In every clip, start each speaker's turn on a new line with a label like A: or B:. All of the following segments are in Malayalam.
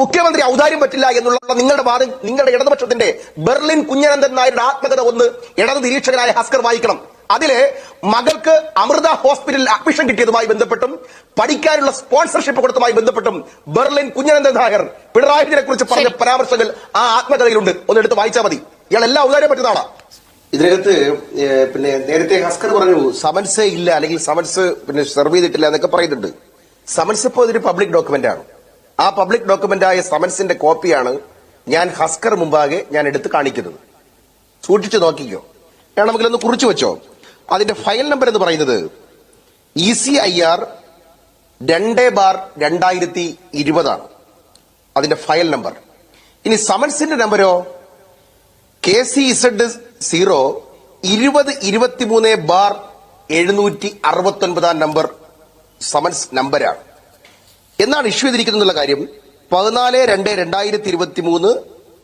A: മുഖ്യമന്ത്രി ഔദാര്യം പറ്റില്ല എന്നുള്ള നിങ്ങളുടെ വാദം നിങ്ങളുടെ ഇടതുപക്ഷത്തിന്റെ ബെർലിൻ കുഞ്ഞനന്ദൻ നായരുടെ ആത്മകഥ ഒന്ന് ഇടത് നിരീക്ഷകനായ ഹസ്കർ വായിക്കണം. അതിൽ മകൾക്ക് അമൃത ഹോസ്പിറ്റലിൽ അഡ്മിഷൻ കിട്ടിയതുമായി ബന്ധപ്പെട്ടും പഠിക്കാനുള്ള സ്പോൺസർഷിപ്പ് കൊടുത്തതുമായി ബന്ധപ്പെട്ടും ബെർലിൻ കുഞ്ഞനന്ദൻ നായർ പിണറായി വിജയനെ കുറിച്ച് പറഞ്ഞ പരാമർശങ്ങൾ ആ ആത്മകഥയിലുണ്ട്. ഒന്ന് എടുത്ത് വായിച്ചാൽ മതി. ഇയാൾ എല്ലാം ഔദാര്യം പറ്റുന്നതാണ്. ഇതിനകത്ത് പിന്നെ നേരത്തെ ഹസ്കർ പറഞ്ഞു സമൻസ് ഇല്ല അല്ലെങ്കിൽ സമൻസ് പിന്നെ സെർവ് ചെയ്തിട്ടില്ല എന്നൊക്കെ പറയുന്നുണ്ട്. സമൻസ് ഇപ്പോൾ ഇതൊരു പബ്ലിക് ഡോക്യുമെന്റ് ആണ്. ആ പബ്ലിക് ഡോക്യുമെന്റായ സമൻസിന്റെ കോപ്പിയാണ് ഞാൻ ഹസ്കർ മുമ്പാകെ ഞാൻ എടുത്ത് കാണിക്കുന്നത്. സൂക്ഷിച്ചു നോക്കിക്കോ. നമുക്കിലൊന്ന് കുറിച്ചു വെച്ചോ. അതിന്റെ ഫയൽ നമ്പർ എന്ന് പറയുന്നത് ഇ സി ഐ ആർ രണ്ട് ബാർ രണ്ടായിരത്തി ഇരുപതാണ്. അതിന്റെ ഫയൽ നമ്പർ. ഇനി സമൻസിന്റെ നമ്പരോ? കെ സി ഇസഡ് സീറോ ഇരുപത് ഇരുപത്തിമൂന്ന് ബാർ എഴുന്നൂറ്റി അറുപത്തി ഒൻപതാം നമ്പർ സമൻസ് നമ്പരാണ്. എന്നാണ് ഇഷ്യൂ ചെയ്തിരിക്കുന്നുള്ള കാര്യം. പതിനാല് രണ്ട് രണ്ടായിരത്തി ഇരുപത്തി മൂന്ന്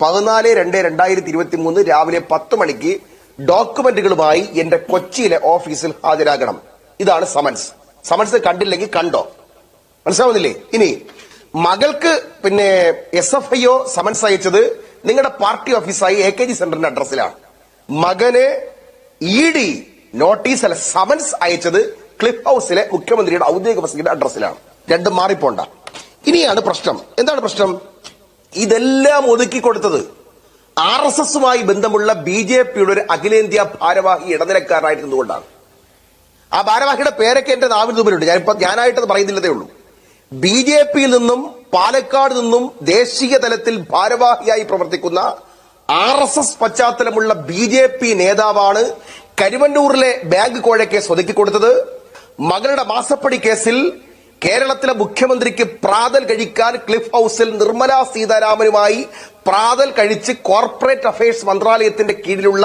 A: പതിനാല് രണ്ട് രണ്ടായിരത്തി ഇരുപത്തി മൂന്ന് രാവിലെ പത്ത് മണിക്ക് ഡോക്യുമെന്റുകളുമായി എന്റെ കൊച്ചിയിലെ ഓഫീസിൽ ഹാജരാകണം. ഇതാണ് സമൻസ്. സമൻസ് കണ്ടില്ലെങ്കിൽ കണ്ടോ? മനസ്സിലാവുന്നില്ലേ? ഇനി മകൾക്ക് പിന്നെ S F I O summons അയച്ചത് നിങ്ങളുടെ പാർട്ടി ഓഫീസായി എ കെ ജി സെന്ററിന്റെ അഡ്രസ്സിലാണ്. മകന് ഇ ഡി നോട്ടീസ് അല്ല സമൻസ് അയച്ചത് ക്ലിഫ് ഹൗസിലെ മുഖ്യമന്ത്രിയുടെ ഔദ്യോഗിക വസതിയുടെ അഡ്രസ്സിലാണ്. രണ്ടും മാറിപ്പോണ്ട. ഇനിയാണ് പ്രശ്നം. എന്താണ് പ്രശ്നം? ഇതെല്ലാം ഒതുക്കി കൊടുത്തത് ആർ എസ് എസുമായി ബന്ധമുള്ള ബി ജെ പിയുടെ ഒരു അഖിലേന്ത്യാ ഭാരവാഹി ഇടനിലക്കാരനായിരുന്നുകൊണ്ടാണ് ആ ഭാരവാഹിയുടെ പേരൊക്കെ എന്റെ നാവിന് തുമ്പിലുണ്ട് ഞാനിപ്പോ ഞാനായിട്ടത് പറയുന്നില്ലതേ ഉള്ളൂ. ബി ജെ പിയിൽ നിന്നും പാലക്കാട് നിന്നും ദേശീയ തലത്തിൽ ഭാരവാഹിയായി പ്രവർത്തിക്കുന്ന ആർ എസ് എസ് പശ്ചാത്തലമുള്ള ബി ജെ പി നേതാവാണ് കരുവന്നൂരിലെ ബാങ്ക് കോഴക്കേസ് ഒതുക്കി കൊടുത്തത്. മകളുടെ മാസപ്പടി കേസിൽ കേരളത്തിലെ മുഖ്യമന്ത്രിക്ക് പ്രാതൽ കഴിക്കാൻ ക്ലിഫ് ഹൌസിൽ നിർമ്മല സീതാരാമനുമായി പ്രാതൽ കഴിച്ച് കോർപ്പറേറ്റ് അഫയേഴ്സ് മന്ത്രാലയത്തിന്റെ കീഴിലുള്ള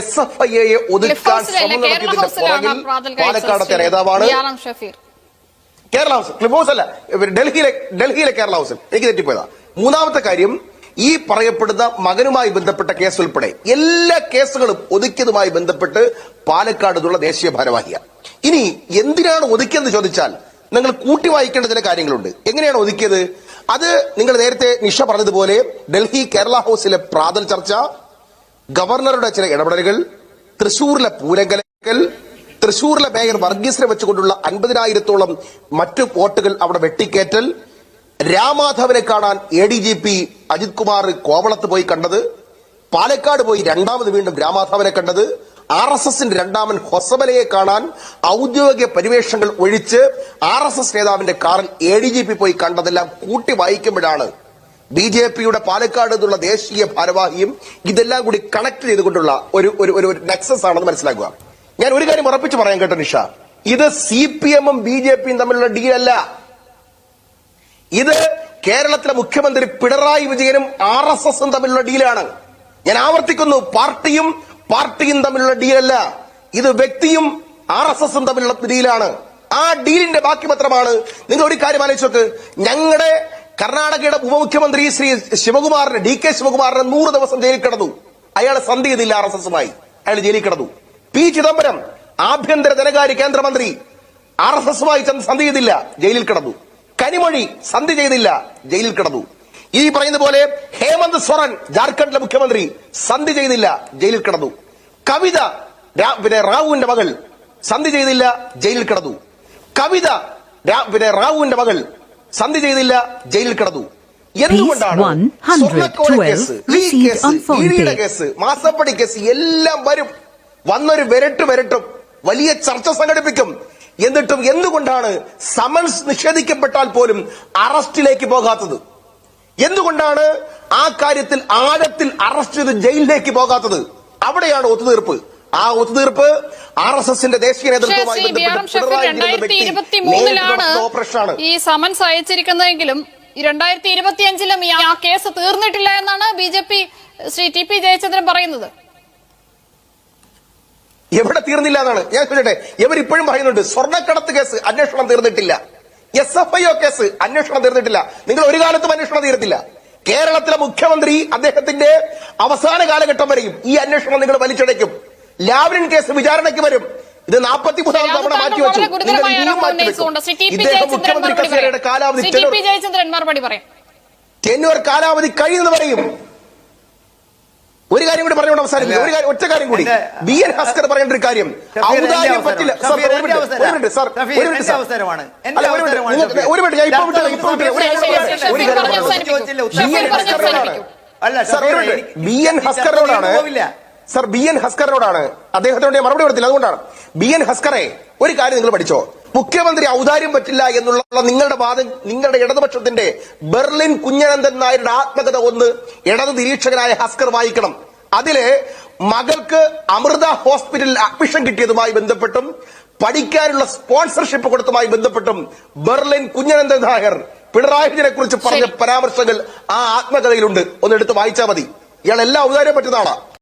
A: എസ് എഫ് ഐ
B: എയെ
A: ഒതുക്കാൻ ശ്രമം നടത്തിയതിന്റെ പുറകിൽ പാലക്കാടത്തെ നേതാവാണ് കേരള ഹൗസ് ക്ലിഫ് ഹൗസ് അല്ല ഡൽഹിയിലെ ഡൽഹിയിലെ കേരള ഹൗസിൽ. എനിക്ക് തെറ്റിപ്പോയതാ. മൂന്നാമത്തെ കാര്യം ഈ പറയപ്പെടുന്ന മകനുമായി ബന്ധപ്പെട്ട കേസ് ഉൾപ്പെടെ എല്ലാ കേസുകളും ഒതുക്കിയതുമായി ബന്ധപ്പെട്ട് പാലക്കാട് നിന്നുള്ള ദേശീയ ഭാരവാഹിയാണ്. ഇനി എന്തിനാണ് ഒതുക്കിയെന്ന് ചോദിച്ചാൽ നിങ്ങൾ കൂട്ടി വായിക്കേണ്ട ചില കാര്യങ്ങളുണ്ട്. എങ്ങനെയാണ് ഒതുക്കിയത്? അത് നിങ്ങൾ നേരത്തെ നിഷ പറഞ്ഞതുപോലെ ഡൽഹി കേരള ഹൗസിലെ പ്രാതൽ ചർച്ച ഗവർണറുടെ ചില ഇടപെടലുകൾ തൃശൂരിലെ പൂരങ്കലക്കൽ തൃശൂരിലെ മേയർ വർഗീസിനെ വെച്ചുകൊണ്ടുള്ള അൻപതിനായിരത്തോളം മറ്റു വോട്ടുകൾ അവിടെ വെട്ടിക്കേറ്റൽ രാമാധവനെ കാണാൻ A D G P Ajith Kumar കോവളത്ത് പോയി കണ്ടത് പാലക്കാട് പോയി രണ്ടാമത് വീണ്ടും രാമാധവനെ കണ്ടത് ആർ എസ് എസിന്റെ രണ്ടാമൻ ഹൊസബലയെ കാണാൻ ഔദ്യോഗിക പരിവേഷങ്ങൾ ഒഴിച്ച് ആർ എസ് എസ് നേതാവിന്റെ കാറിൽ എ ഡി ജി പി പോയി കണ്ടതെല്ലാം കൂട്ടി വായിക്കുമ്പോഴാണ് ബി ജെ പിയുടെ പാലക്കാട് നിന്നുള്ള ദേശീയ ഭാരവാഹിയും ഇതെല്ലാം കൂടി കണക്ട് ചെയ്തുകൊണ്ടുള്ള ഒരു ഒരു ഒരു നെക്സസ് ആണെന്ന് മനസ്സിലാക്കുക. ഞാൻ ഒരു കാര്യം ഉറപ്പിച്ച് പറയാൻ കേട്ടോ നിഷ. ഇത് സി പി എമ്മും ബി ജെ പിയും തമ്മിലുള്ള ഡീലല്ല ഇത് കേരളത്തിലെ മുഖ്യമന്ത്രി പിണറായി വിജയനും ആർ എസ് എസും തമ്മിലുള്ള ഡീലാണ് ഞാൻ ആവർത്തിക്കുന്നു പാർട്ടിയും പാർട്ടിയും തമ്മിലുള്ള ഡീലല്ല ഇത് വ്യക്തിയും ആർ എസ് എസും തമ്മിലുള്ള ഡീലാണ് ആ ഡീലിന്റെ ബാക്കി പത്രമാണ് നിങ്ങൾ ഒരു കാര്യം ആലോചിച്ചോക്ക് ഞങ്ങളുടെ കർണാടകയുടെ ഉപമുഖ്യമന്ത്രി ശ്രീ ശിവകുമാറിന് ഡി കെ ശിവകുമാറിന് നൂറ് ദിവസം ജയിലിൽ കിടന്നു. അയാൾ സന്ധി ചെയ്തില്ല ആർ എസ് എസുമായി. അയാൾ ജയിലിൽ കിടന്നു. പി ചിദംബരം ആഭ്യന്തര ധനകാര്യ കേന്ദ്രമന്ത്രി ആർ എസ് എസുമായി സന്ധി ചെയ്തില്ല ജയിലിൽ കിടന്നു. കനിമൊഴി സന്ധി ചെയ്തില്ല ജയിലിൽ കിടന്നു. ഈ പറയുന്ന പോലെ ഹേമന്ത് സ്വരൻ ജാർഖണ്ഡിലെ മുഖ്യമന്ത്രി സന്ധി ചെയ്തില്ല ജയിലിൽ കിടന്നു. കവിത പിന്നെ റാവുവിന്റെ മകൾ സന്ധി ചെയ്തില്ല ജയിലിൽ കിടന്നു. കവിത പിന്നെ റാവുവിന്റെ മകൾ സന്ധി ചെയ്തില്ല ജയിലിൽ കിടന്നു. എന്തുകൊണ്ടാണ്
C: 112
A: സ്വർണക്കോല കേസ് ഈ കേസ് ഇഡിയുടെ കേസ് മാസപ്പടി കേസ് എല്ലാം വരും. വന്നൊരു വിരട്ട് വിരട്ടും വലിയ ചർച്ച സംഘടിപ്പിക്കും. എന്നിട്ടും എന്തുകൊണ്ടാണ് സമൻസ് നിഷേധിക്കപ്പെട്ടാൽ പോലും അറസ്റ്റിലേക്ക് പോകാത്തത്? എന്തുകൊണ്ടാണ് ആ കാര്യത്തിൽ ആഴത്തിൽ അറസ്റ്റ് ചെയ്ത് ജയിലിലേക്ക് പോകാത്തത്? അവിടെയാണ് ഒത്തുതീർപ്പ്. ആ ഒത്തുതീർപ്പ് ആർ. എസ് എസിന്റെ ദേശീയ
B: നേതൃത്വമാണ്
A: നേതൃത്വവുമായി ബന്ധപ്പെട്ട്
B: ഈ സമൻസ് അയച്ചിരിക്കുന്നതെങ്കിലും രണ്ടായിരത്തി ഇരുപത്തിയഞ്ചിലും ഈ ആ കേസ് തീർന്നിട്ടില്ല എന്നാണ് B J P Shri T P Jayachandran പറയുന്നത്.
A: എവിടെ തീർന്നില്ല എന്നാണ്? ഞാൻ ചോദിച്ചെ ഇവർ ഇപ്പോഴും പറയുന്നുണ്ട് സ്വർണക്കടത്ത് കേസ് അന്വേഷണം തീർന്നിട്ടില്ല. S F I O case അന്വേഷണം തീർന്നിട്ടില്ല. നിങ്ങൾ ഒരു കാലത്തും അന്വേഷണം തീർത്തില്ല. കേരളത്തിലെ മുഖ്യമന്ത്രി അദ്ദേഹത്തിന്റെ അവസാന കാലഘട്ടം വരെയും ഈ അന്വേഷണം നിങ്ങൾ വലിച്ചടയ്ക്കും. ലാവ്ലിൻ കേസ് വിചാരണയ്ക്ക് വരും ഇത് നാൽപ്പത്തി മൂന്നാം തവണ
B: മാറ്റി
A: മാറ്റിവെച്ചു ഇദ്ദേഹം മുഖ്യമന്ത്രി കസേരയുടെ കാലാവധി ടെന്യൂർ കാലാവധി കഴിയുന്നു പറയും ഒരു കാര്യം കൂടി പറഞ്ഞുകൊണ്ട് അവസാനിപ്പിക്കും ഒരു കാര്യം ഒറ്റ കാര്യം കൂടി ബി എൻ ഹസ്കർ പറയേണ്ട ഒരു കാര്യം ഔദാര്യം പറ്റില്ല സാർ, ഒരു മിനിറ്റ്, സാർ ഒരു മിനിറ്റ് സാർ ഒരു മിനിറ്റ്. ഞാൻ ഇപ്പോൾ വിട്ടില്ല ഇപ്പോൾ വിട്ടില്ല ഒരു കാര്യം. ബി എൻ ഹസ്കറിനോടാണ് ബി എൻ ഹസ്കറിനോടാണ്. സർ ബി എൻ ഹസ്കറിനോടാണ് അദ്ദേഹത്തിനോട് മറുപടി കൊടുത്തില്ല. അതുകൊണ്ടാണ്. ബി എൻ ഹസ്കറെ ഒരു കാര്യം നിങ്ങൾ പഠിച്ചോ. മുഖ്യമന്ത്രി ഔദാര്യം പറ്റില്ല എന്നുള്ള നിങ്ങളുടെ വാദം നിങ്ങളുടെ ഇടതുപക്ഷത്തിന്റെ ബെർലിൻ കുഞ്ഞനന്ദൻ നായരുടെ ആത്മകഥ ഒന്ന് ഇടത് നിരീക്ഷകനായ ഹസ്കർ വായിക്കണം. അതിൽ മകൾക്ക് അമൃത ഹോസ്പിറ്റലിൽ അഡ്മിഷൻ കിട്ടിയതുമായി ബന്ധപ്പെട്ടും പഠിക്കാനുള്ള സ്പോൺസർഷിപ്പ് കൊടുത്തതുമായി ബന്ധപ്പെട്ടും ബെർലിൻ കുഞ്ഞനന്ദൻ നായർ പിണറായി വിജയനെ കുറിച്ച് പറഞ്ഞ പരാമർശങ്ങൾ ആ ആത്മകഥയിലുണ്ട്. ഒന്ന് എടുത്ത് വായിച്ചാൽ മതി. ഇയാൾ എല്ലാ ഔദാര്യം പറ്റുന്ന ആളാ.